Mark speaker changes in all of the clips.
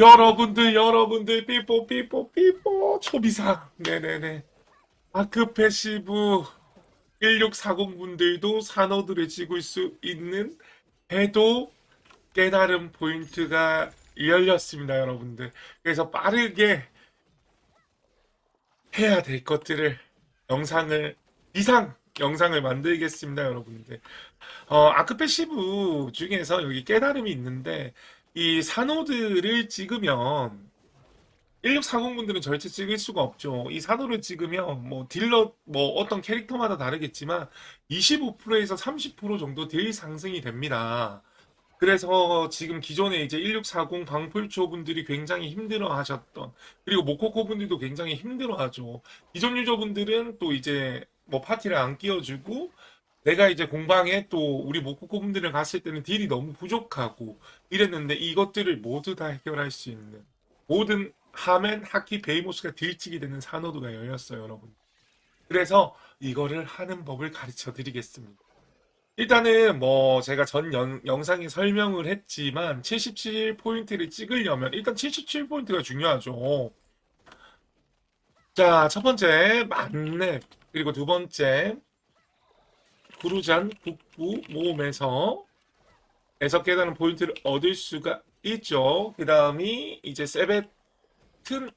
Speaker 1: 여러분들, 여러분들, 삐뽀, 삐뽀, 삐뽀, 초비상. 네네네. 아크 패시브 1640분들도 산호들을 찍을 수 있는 해도 깨달은 포인트가 열렸습니다, 여러분들. 그래서 빠르게 해야 될 것들을 영상을 이상 영상을 만들겠습니다, 여러분들. 어, 아크 패시브 중에서 여기 깨달음이 있는데 이 산호들을 찍으면 1640분들은 절대 찍을 수가 없죠. 이 산호를 찍으면 뭐 딜러 뭐 어떤 캐릭터마다 다르겠지만 25%에서 30% 정도 딜 상승이 됩니다. 그래서 지금 기존에 이제 1640 방풀초 분들이 굉장히 힘들어 하셨던 그리고 모코코 분들도 굉장히 힘들어 하죠. 기존 유저분들은 또 이제 뭐 파티를 안 끼워주고 내가 이제 공방에 또 우리 모코코 분들을 갔을 때는 딜이 너무 부족하고 이랬는데 이것들을 모두 다 해결할 수 있는 모든 하멘, 하키, 베이모스가 딜찍이 되는 산호도가 열렸어요, 여러분. 그래서 이거를 하는 법을 가르쳐 드리겠습니다. 일단은 뭐 제가 전 연- 영상에 설명을 했지만 77포인트를 찍으려면 일단 77포인트가 중요하죠. 자, 첫 번째 만렙 그리고 두 번째 구루잔 북부 모험에서 에서 깨달은 포인트를 얻을 수가 있죠. 그 다음이 이제 세베튼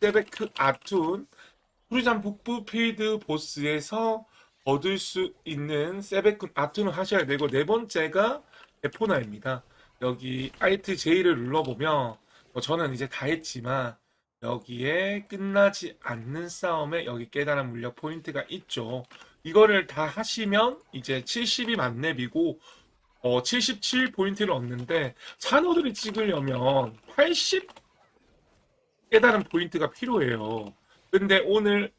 Speaker 1: 세베크 아툰 구루잔 북부 필드 보스에서 얻을 수 있는 세베크 아툰을 하셔야 되고 네 번째가 에포나입니다. 여기 알트 J를 눌러보면 뭐 저는 이제 다 했지만 여기에 끝나지 않는 싸움에 여기 깨달은 물력 포인트가 있죠. 이거를 다 하시면 이제 70이 만렙이고 어, 77 포인트를 얻는데 산호들을 찍으려면 80 깨달은 포인트가 필요해요. 근데 오늘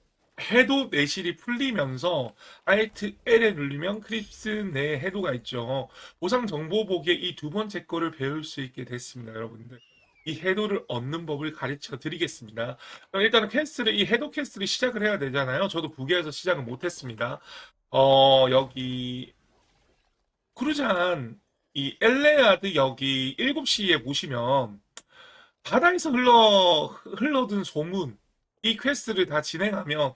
Speaker 1: 해도 내실이 풀리면서 알트 L에 누르면 크립스 내 해도가 있죠. 보상 정보 보기에 이 두 번째 거를 배울 수 있게 됐습니다, 여러분들. 이 해도를 얻는 법을 가르쳐 드리겠습니다. 일단은 퀘스트를 이 해도 퀘스트를 시작을 해야 되잖아요. 저도 부계에서 시작을 못 했습니다. 어, 여기 크루잔 이 엘레아드 여기 7시에 보시면 바다에서 흘러 흘러든 소문 이 퀘스트를 다 진행하면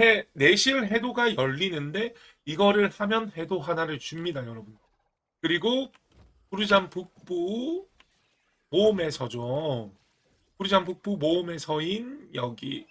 Speaker 1: 해 내실 해도가 열리는데 이거를 하면 해도 하나를 줍니다, 여러분. 그리고 크루잔 북부 모험에서죠. 크루잔 북부 모험에서인 여기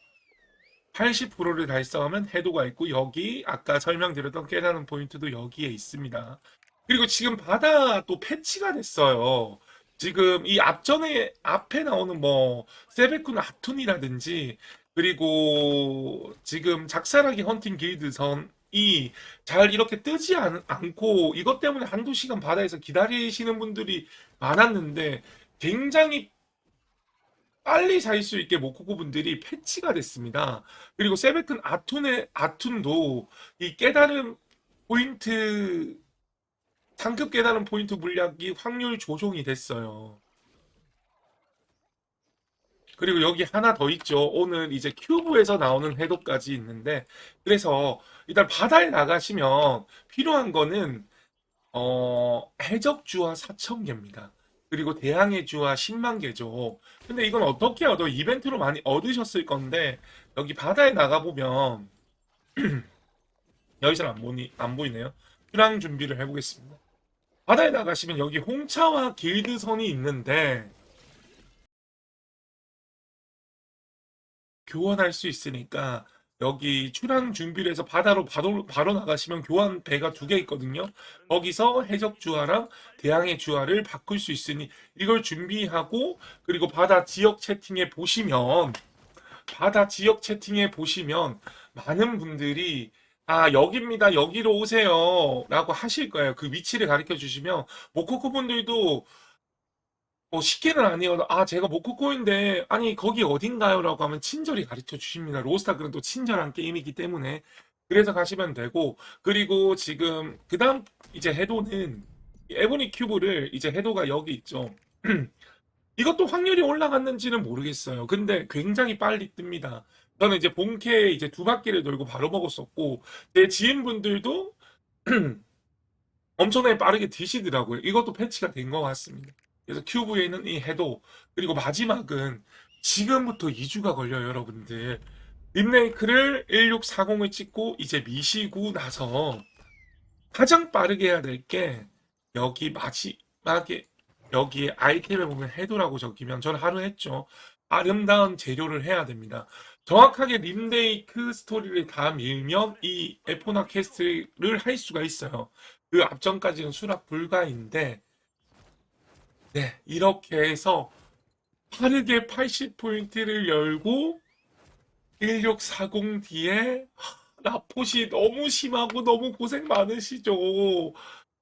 Speaker 1: 80%를 달성하면 해도가 있고 여기 아까 설명드렸던 깨닫는 포인트도 여기에 있습니다. 그리고 지금 바다 또 패치가 됐어요. 지금 이 앞전에 앞에 나오는 뭐 세베쿠 아툰이라든지 그리고 지금 작사라기 헌팅 길드 선이 잘 이렇게 뜨지 않, 않고 이것 때문에 한두 시간 바다에서 기다리시는 분들이 많았는데 굉장히 빨리 살수 있게 모코코 분들이 패치가 됐습니다. 그리고 세베큰 아툰의 아툰도 이 깨달음 포인트 상급 깨달음 포인트 물약이 확률 조정이 됐어요. 그리고 여기 하나 더 있죠. 오늘 이제 큐브에서 나오는 해도까지 있는데 그래서 일단 바다에 나가시면 필요한 거는 어 해적주화 4,000개입니다. 그리고 대항해 주화 10만 개죠. 근데 이건 어떻게 얻어? 이벤트로 많이 얻으셨을 건데 여기 바다에 나가 보면 여기 잘 안 보니 안 보이네요. 출항 준비를 해보겠습니다. 바다에 나가시면 여기 홍차와 길드선이 있는데 교환할 수 있으니까 여기 출항 준비를 해서 바다로 바로, 바로 나가시면 교환 배가 두 개 있거든요. 거기서 해적 주화랑 대항해 주화를 바꿀 수 있으니 이걸 준비하고 그리고 바다 지역 채팅에 보시면 바다 지역 채팅에 보시면 많은 분들이 아 여기입니다. 여기로 오세요. 라고 하실 거예요. 그 위치를 가르쳐 주시면 모코코 분들도 뭐 쉽게는 아니어도 아 제가 모코코인데 아니 거기 어딘가요? 라고 하면 친절히 가르쳐 주십니다. 로스타크는 또 친절한 게임이기 때문에. 그래서 가시면 되고 그리고 지금 그 다음 이제 해도는 에보니 큐브를 이제 해도가 여기 있죠. 이것도 확률이 올라갔는지는 모르겠어요. 근데 굉장히 빨리 뜹니다. 저는 이제 본캐 이제 두 바퀴를 돌고 바로 먹었었고 제 지인분들도 엄청나게 빠르게 드시더라고요. 이것도 패치가 된 것 같습니다 그래서 큐브에 있는 이 해도 그리고 마지막은 지금부터 2주가 걸려요, 여러분들. 림레이크를 1640을 찍고 이제 미시고 나서 가장 빠르게 해야 될 게 여기 마지막에 여기에 아이템에 보면 해도라고 적히면 저는 하루 했죠. 아름다운 재료를 해야 됩니다. 정확하게 림레이크 스토리를 다 밀면 이 에포나 캐스트를 할 수가 있어요. 그 앞전까지는 수락 불가인데 네 이렇게 해서 빠르게 80포인트를 열고 1640D에 라포시 너무 심하고 너무 고생 많으시죠.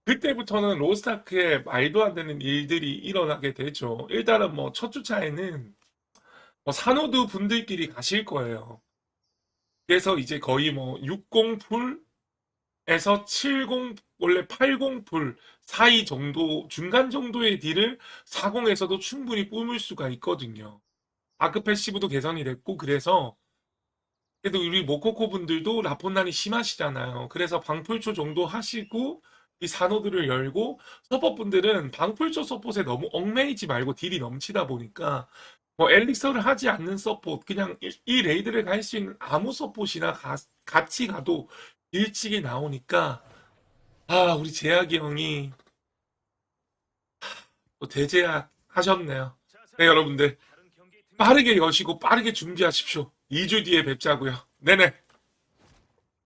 Speaker 1: 그때부터는 로스타크에 말도 안 되는 일들이 일어나게 되죠. 일단은 뭐 첫 주차에는 뭐 산호드 분들끼리 가실 거예요. 그래서 이제 거의 뭐 60풀 에서 70, 원래 80풀 사이 정도, 중간 정도의 딜을 40에서도 충분히 뿜을 수가 있거든요. 아크 패시브도 개선이 됐고, 그래서 그래도 우리 모코코 분들도 라폰난이 심하시잖아요. 그래서 방풀초 정도 하시고 이 산호들을 열고 서폿 분들은 방풀초 서폿에 너무 얽매이지 말고 딜이 넘치다 보니까 뭐 엘릭서를 하지 않는 서폿 그냥 이, 이 레이드를 갈 수 있는 아무 서폿이나 가- 같이 가도 일찍이 나오니까 아 우리 제약이 형이 또 대제약 하셨네요. 네 여러분들 빠르게 여시고 빠르게 준비하십시오. 2주 뒤에 뵙자고요. 네네.